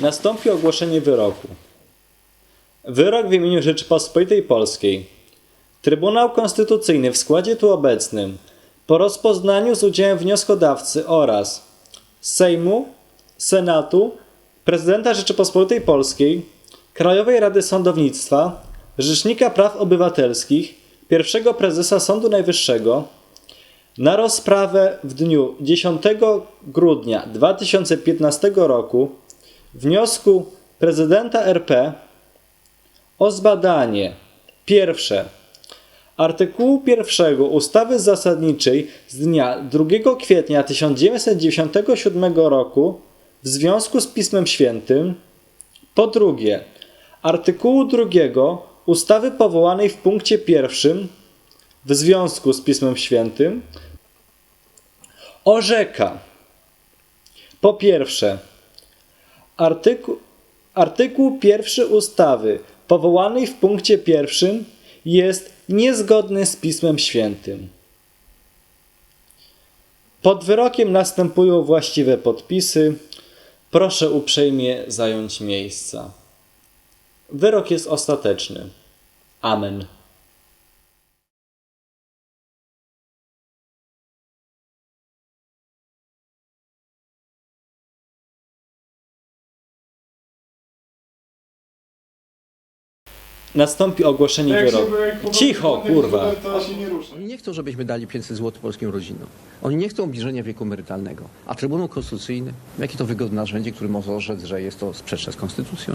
Nastąpi ogłoszenie wyroku. Wyrok w imieniu Rzeczypospolitej Polskiej. Trybunał Konstytucyjny w składzie tu obecnym po rozpoznaniu z udziałem wnioskodawcy oraz Sejmu, Senatu, Prezydenta Rzeczypospolitej Polskiej, Krajowej Rady Sądownictwa, Rzecznika Praw Obywatelskich, pierwszego prezesa Sądu Najwyższego na rozprawę w dniu 10 grudnia 2015 roku wniosku prezydenta RP o zbadanie pierwsze artykułu pierwszego ustawy zasadniczej z dnia 2 kwietnia 1997 roku w związku z Pismem Świętym, po drugie artykułu drugiego ustawy powołanej w punkcie pierwszym w związku z Pismem Świętym, orzeka po pierwsze Artykuł, artykuł pierwszy ustawy powołanej w punkcie pierwszym jest niezgodny z Pismem Świętym. Pod wyrokiem następują właściwe podpisy. Proszę uprzejmie zająć miejsca. Wyrok jest ostateczny. Amen. Nastąpi ogłoszenie wyroku. Cicho, kurwa. Oni nie chcą, żebyśmy dali 500 zł polskim rodzinom. Oni nie chcą obniżenia wieku emerytalnego. A Trybunał Konstytucyjny, jakie to wygodne narzędzie, które może orzec, że jest to sprzeczne z konstytucją.